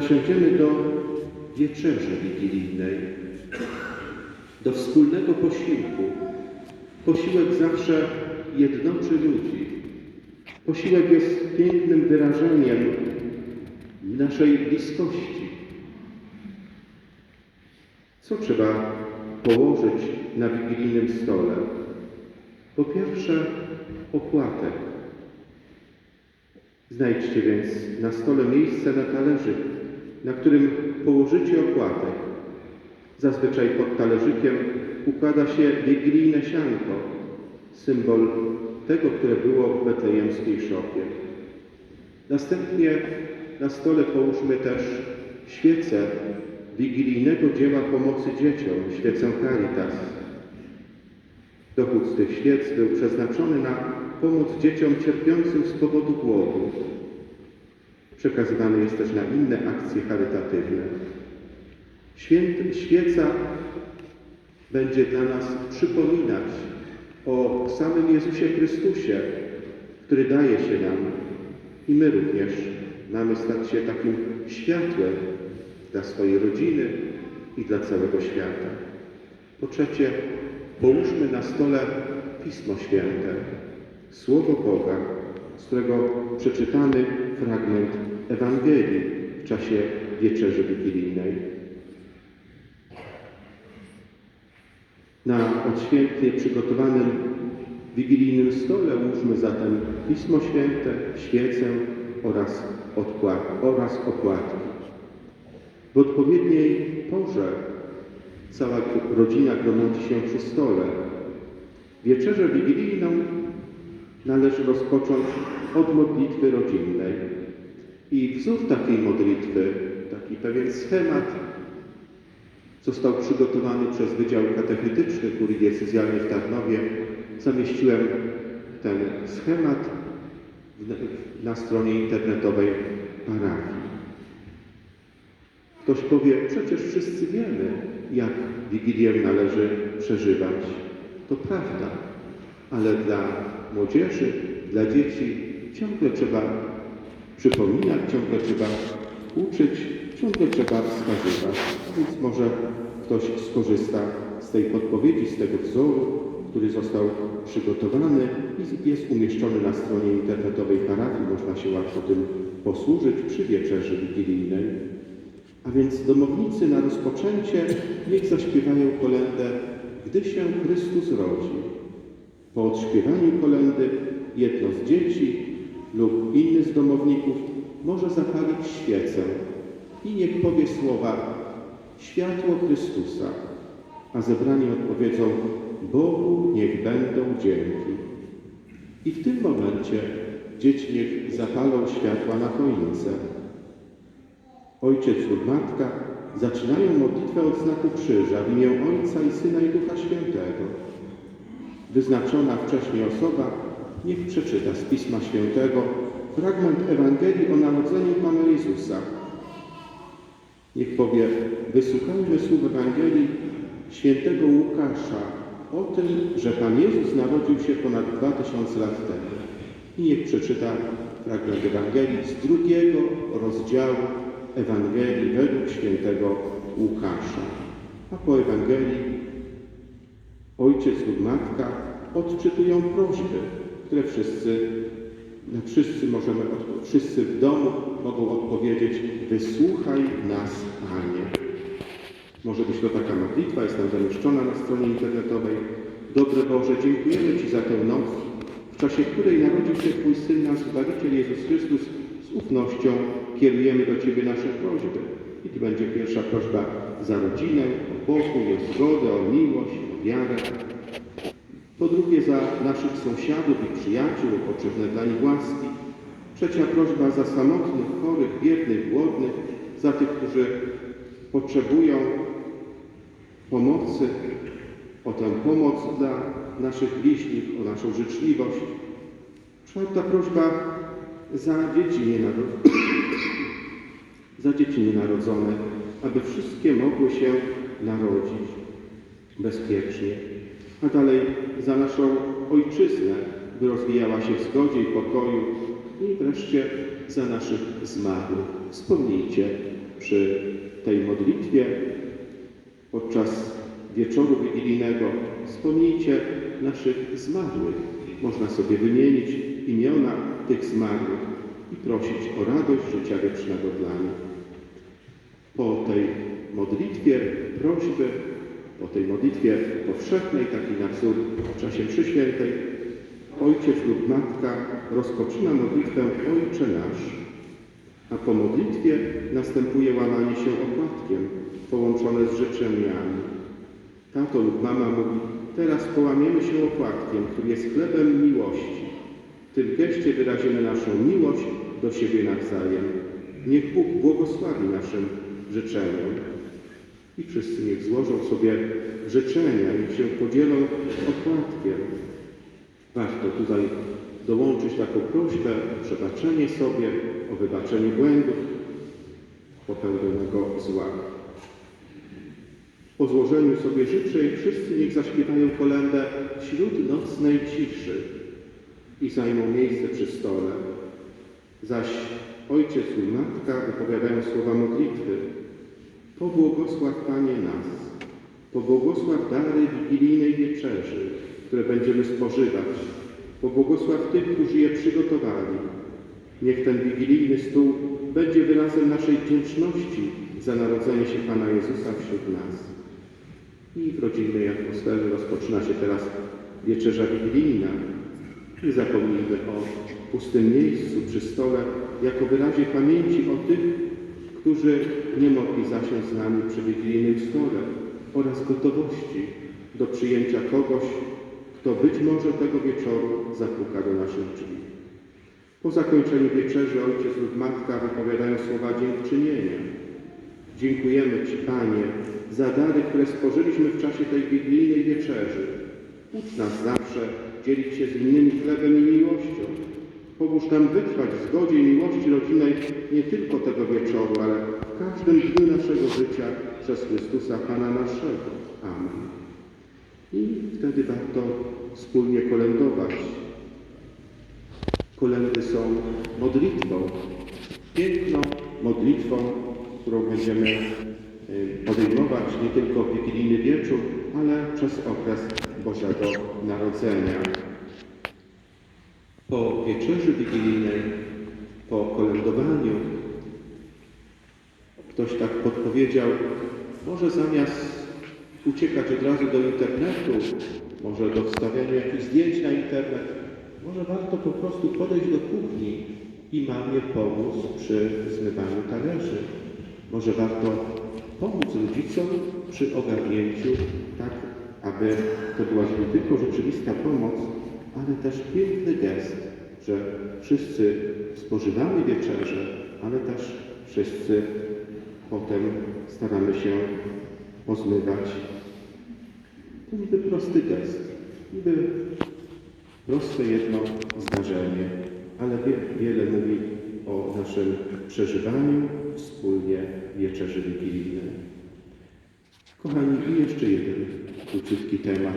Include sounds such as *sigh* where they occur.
Zasiądziemy do wieczerzy wigilijnej, do wspólnego posiłku. Posiłek zawsze jednoczy ludzi. Posiłek jest pięknym wyrażeniem naszej bliskości. Co trzeba położyć na wigilijnym stole? Po pierwsze, opłatek. Znajdźcie więc na stole miejsce na talerzyk, na którym położycie opłatek. Zazwyczaj pod talerzykiem układa się wigilijne sianko, symbol tego, które było w betlejemskiej szopie. Następnie na stole połóżmy też świecę wigilijnego dzieła pomocy dzieciom, świecę Caritas. Dochód z tych świec był przeznaczony na pomoc dzieciom cierpiącym z powodu głodu. Przekazywany jest też na inne akcje charytatywne. Święty, świeca będzie dla nas przypominać o samym Jezusie Chrystusie, który daje się nam i my również mamy stać się takim światłem dla swojej rodziny i dla całego świata. Po trzecie, połóżmy na stole Pismo Święte, Słowo Boga, z którego przeczytany fragment Ewangelii w czasie wieczerzy wigilijnej. Na odświętnie przygotowanym wigilijnym stole łóżmy zatem Pismo Święte, świecę oraz, odpłat, oraz opłatki. W odpowiedniej porze cała rodzina gromadzi się przy stole. Wieczerzę wigilijną należy rozpocząć od modlitwy rodzinnej. I wzór takiej modlitwy, taki pewien schemat został przygotowany przez Wydział Katechetyczny Kurii Diecezjalnej w Tarnowie. Zamieściłem ten schemat na stronie internetowej parafii. Ktoś powie, przecież wszyscy wiemy, jak Wigilię należy przeżywać. To prawda, ale dla młodzieży, dla dzieci ciągle trzeba przypominać, ciągle trzeba uczyć, ciągle trzeba wskazywać. Więc może ktoś skorzysta z tej podpowiedzi, z tego wzoru, który został przygotowany i jest umieszczony na stronie internetowej parafii. Można się łatwo tym posłużyć przy wieczerzy wigilijnej. A więc domownicy na rozpoczęcie niech zaśpiewają kolędę Gdy się Chrystus rodzi. Po odśpiewaniu kolendy jedno z dzieci lub inny z domowników może zapalić świecę i niech powie słowa Światło Chrystusa, a zebrani odpowiedzą Bogu niech będą dzięki. I w tym momencie dzieci niech zapalą światła na choince. Ojciec lub matka zaczynają modlitwę od znaku krzyża w imię Ojca i Syna i Ducha Świętego. Wyznaczona wcześniej osoba niech przeczyta z Pisma Świętego fragment Ewangelii o narodzeniu Pana Jezusa. Niech powie, wysłuchajmy słów Ewangelii świętego Łukasza o tym, że Pan Jezus narodził się ponad dwa tysiące lat temu. I niech przeczyta fragment Ewangelii z drugiego rozdziału Ewangelii według świętego Łukasza. A po Ewangelii ojciec lub matka odczytują prośby, które wszyscy, na wszyscy możemy, wszyscy w domu mogą odpowiedzieć Wysłuchaj nas, Panie. Może być to taka modlitwa, jest tam zamieszczona na stronie internetowej. Dobry Boże, dziękujemy Ci za tę noc, w czasie której narodził się Twój Syn, nasz Zbawiciel Jezus Chrystus. Z ufnością kierujemy do Ciebie nasze prośby. I tu będzie pierwsza prośba za rodzinę, o pokój, o zgodę, o miłość, wiarę. Po drugie za naszych sąsiadów i przyjaciół, potrzebne dla nich łaski. Trzecia prośba za samotnych, chorych, biednych, głodnych, za tych, którzy potrzebują pomocy, o tę pomoc dla naszych bliźnich, o naszą życzliwość. Czwarta prośba za dzieci *coughs* za dzieci nienarodzone, aby wszystkie mogły się narodzić bezpiecznie. A dalej za naszą ojczyznę, by rozwijała się w zgodzie i pokoju. I wreszcie za naszych zmarłych. Wspomnijcie przy tej modlitwie podczas wieczoru wigilijnego wspomnijcie naszych zmarłych. Można sobie wymienić imiona tych zmarłych i prosić o radość życia wiecznego dla nich. Po tej modlitwie prośby, po tej modlitwie powszechnej, takiej na wzór w czasie mszy świętej, ojciec lub matka rozpoczyna modlitwę Ojcze Nasz, a po modlitwie następuje łamanie się opłatkiem połączone z życzeniami. Tato lub mama mówi, teraz połamiemy się opłatkiem, który jest chlebem miłości. W tym geście wyrazimy naszą miłość do siebie nawzajem. Niech Bóg błogosławi naszym życzeniom. I wszyscy niech złożą sobie życzenia, niech się podzielą opłatkiem. Warto tutaj dołączyć taką prośbę o przebaczenie sobie, o wybaczenie błędów, popełnionego zła. Po złożeniu sobie życzeń wszyscy niech zaśpiewają kolędę wśród nocnej ciszy i zajmą miejsce przy stole. Zaś ojciec lub matka wypowiadają słowa modlitwy. Pobłogosław Panie nas, pobłogosław dary wigilijnej wieczerzy, które będziemy spożywać. Pobłogosław tych, którzy je przygotowali. Niech ten wigilijny stół będzie wyrazem naszej wdzięczności za narodzenie się Pana Jezusa wśród nas. I w rodzinnej atmosferze rozpoczyna się teraz wieczerza wigilijna. Nie zapomnijmy o pustym miejscu przy stole jako wyrazie pamięci o tych, którzy nie mogli zasiąść z nami przy wigilijnym stole oraz gotowości do przyjęcia kogoś, kto być może tego wieczoru zapuka do naszych drzwi. Po zakończeniu wieczerzy ojciec lub matka wypowiadają słowa dziękczynienia. Dziękujemy Ci, Panie, za dary, które spożyliśmy w czasie tej wigilijnej wieczerzy. Ucz nas zawsze dzielić się z innymi chlebem i miłością. Pomóż nam wytrwać w zgodzie i miłości rodzinnej nie tylko tego wieczoru, ale w każdym dniu naszego życia przez Chrystusa Pana naszego. Amen. I wtedy warto wspólnie kolędować. Kolendy są modlitwą, piękną modlitwą, którą będziemy y, podejmować nie tylko w wigilijny wieczór, ale przez okres Bożego Narodzenia. Po wieczerzy wigilijnej, po kolędowaniu, ktoś tak podpowiedział, może zamiast uciekać od razu do internetu, może do wstawiania jakichś zdjęć na internet, może warto po prostu podejść do kuchni i mamie pomóc przy zmywaniu talerzy. Może warto pomóc rodzicom przy ogarnięciu, tak aby to była nie tylko rzeczywista pomoc, ale też piękny gest, że wszyscy spożywamy wieczerze, ale też wszyscy potem staramy się pozmywać. To niby prosty gest, niby proste jedno zdarzenie, ale wie, wiele mówi o naszym przeżywaniu wspólnie wieczerzy wigilijnej. Kochani, i jeszcze jeden króciutki temat.